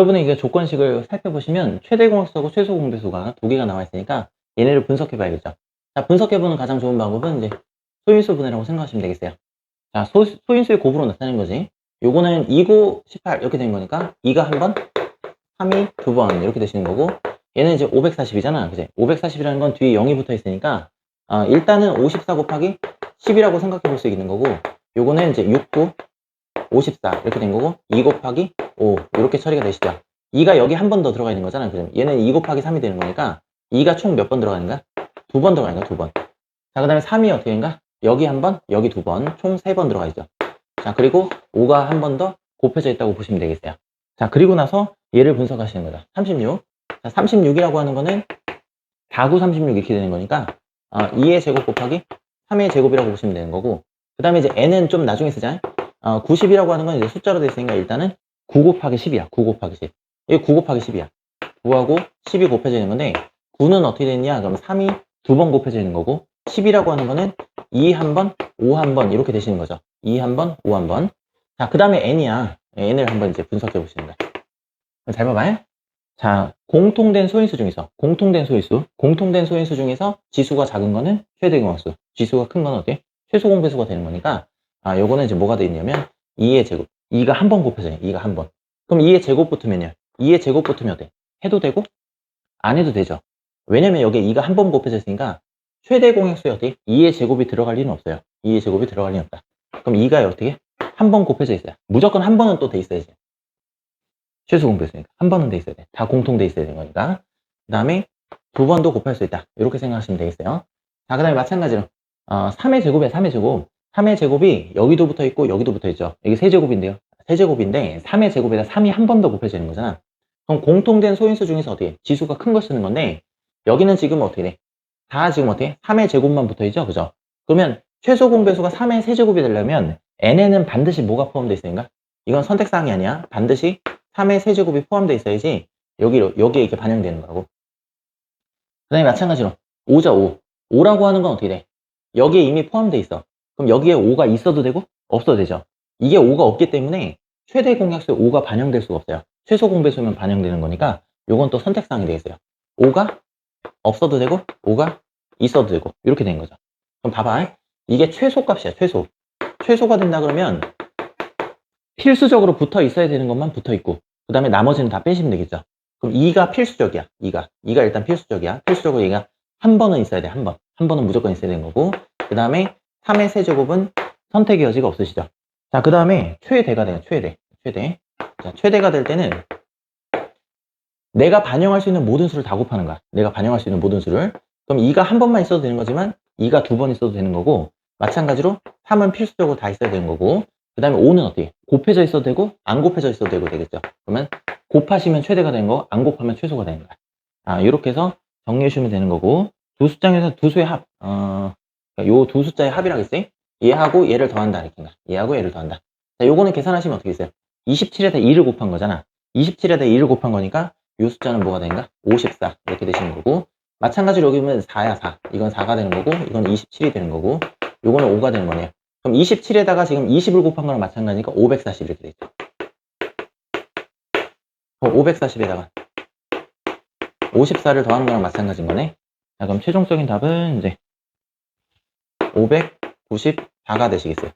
여러분이 이게 조건식을 살펴보시면 최대 공약수하고 최소 공배수가 두 개가 나와 있으니까 얘네를 분석해 봐야겠죠. 자, 분석해보는 가장 좋은 방법은 이제 소인수 분해라고 생각하시면 되겠어요. 자, 소, 소인수의 곱으로 나타낸 거지. 요거는 2고 18 이렇게 된 거니까 2가 한 번, 3이 두 번 이렇게 되시는 거고 얘는 이제 540이잖아. 그지? 540이라는 건 뒤에 0이 붙어 있으니까 어, 일단은 54 곱하기 10이라고 생각해 볼 수 있는 거고 요거는 이제 6, 9, 54 이렇게 된 거고 2 곱하기 5 이렇게 처리가 되시죠. 2가 여기 한 번 더 들어가 있는 거잖아. 그죠? 얘는 2 곱하기 3이 되는 거니까 2가 총 몇 번 들어가는가? 두번 들어가는 거야, 두 번. 자, 그 다음에 3이 어떻게 된가? 여기 한 번, 여기 두 번, 총 세 번 들어가 있죠. 자, 그리고 5가 한 번 더 곱해져 있다고 보시면 되겠어요. 자, 그리고 나서 얘를 분석하시는 거죠. 36. 자, 36이라고 하는 거는 4, 9, 36 이렇게 되는 거니까, 어, 2의 제곱 곱하기 3의 제곱이라고 보시면 되는 거고, 그 다음에 이제 n은 좀 나중에 쓰자. 어, 90이라고 하는 건 이제 숫자로 되어 있으니까 일단은 9 곱하기 10이야. 9 곱하기 10. 이게 9 곱하기 10이야. 9하고 10이 곱해져 있는 건데, 9는 어떻게 됐냐? 그럼 3이 두 번 곱해져 있는 거고, 10이라고 하는 거는 2 한 번, 5 한 번 이렇게 되시는 거죠. 2 한 번, 5 한 번. 자, 그 다음에 n이야. n을 한번 이제 분석해 거야. 잘 봐봐요. 자, 공통된 소인수 중에서, 공통된 소인수, 공통된 소인수 중에서 지수가 작은 거는 최대 공약수, 지수가 큰 건 어때? 최소 공배수가 되는 거니까, 아, 요거는 이제 뭐가 돼 있냐면, 2의 제곱. 2가 한 번 곱해져요. 2가 한 번. 그럼 2의 제곱 붙으면요. 2의 제곱 붙으면 어때? 해도 되고, 안 해도 되죠. 왜냐면 여기에 2가 한 번 곱해져 있으니까, 최대 공약수에 어떻게? 2의 제곱이 들어갈 리는 없어요. 2의 제곱이 들어갈 리는 없다. 그럼 2가 어떻게? 한 번 곱해져 있어요. 무조건 한 번은 또 돼 있어야지. 최소 공배수니까. 한 번은 돼 있어야 돼. 다 공통돼 있어야 되는 거니까. 그 다음에 두 번도 곱할 수 있다. 이렇게 생각하시면 되겠어요. 자, 그 다음에 마찬가지로, 어, 3의 제곱이야, 3의 제곱. 3의 제곱이 여기도 붙어 있고 여기도 붙어 있죠. 여기 세제곱인데요. 세제곱인데 3의 제곱에다 3이 한 번 더 곱해지는 거잖아. 그럼 공통된 소인수 중에서 어떻게? 지수가 큰 걸 쓰는 건데, 여기는 지금 어떻게 돼? 다 지금 어떻게? 3의 제곱만 붙어 있죠? 그죠? 그러면 최소 공배수가 3의 세제곱이 되려면 n에는 반드시 뭐가 포함되어 있으니까? 이건 선택사항이 아니야. 반드시 3의 세제곱이 포함되어 있어야지 여기로, 여기에 이렇게 반영되는 거라고. 그 다음에 마찬가지로 5자 5. 5라고 하는 건 어떻게 돼? 여기에 이미 포함되어 있어. 그럼 여기에 5가 있어도 되고 없어도 되죠. 이게 5가 없기 때문에 최대 공약수에 5가 반영될 수가 없어요. 최소 공배수면 반영되는 거니까 요건 또 선택사항이 되겠어요. 5가 없어도 되고 5가 있어도 되고 이렇게 된 거죠. 그럼 봐봐. 이게 최소값이야. 최소. 최소가 된다 그러면 필수적으로 붙어 있어야 되는 것만 붙어 있고 그 다음에 나머지는 다 빼시면 되겠죠. 그럼 2가 필수적이야. 2가. 2가 일단 필수적이야. 필수적으로 얘가 한 번은 있어야 돼. 한 번. 한 번은 무조건 있어야 되는 거고 그 다음에 3의 세제곱은 선택의 여지가 없으시죠. 자, 그 다음에 최대가 돼요. 최대. 최대. 자, 최대가 될 때는 내가 반영할 수 있는 모든 수를 다 곱하는 거야. 내가 반영할 수 있는 모든 수를. 그럼 2가 한 번만 있어도 되는 거지만 2가 두 번 있어도 되는 거고 마찬가지로 3은 필수적으로 다 있어야 되는 거고 그 다음에 5는 어떻게? 곱해져 있어도 되고 안 곱해져 있어도 되고 되겠죠. 그러면 곱하시면 최대가 되는 거고 안 곱하면 최소가 되는 거야. 아, 이렇게 해서 정리해 주시면 되는 거고 두 숫장에서 두 수의 합. 어, 요 두 숫자의 합이라겠어요? 얘하고 얘를 더한다 이렇게인가? 얘하고 얘를 더한다. 자, 요거는 계산하시면 어떻게 있어요? 27에다 2를 곱한 거잖아. 27에다 2를 곱한 거니까 요 숫자는 뭐가 되는가? 54 이렇게 되시는 거고 마찬가지로 여기 보면 4야 4 이건 4가 되는 거고 이건 27이 되는 거고 요거는 5가 되는 거네요 그럼 27에다가 지금 20을 곱한 거랑 마찬가지니까 540 이렇게 되죠 그럼 540에다가 54를 더하는 거랑 마찬가지인 거네 자 그럼 최종적인 답은 이제 594가 되시겠어요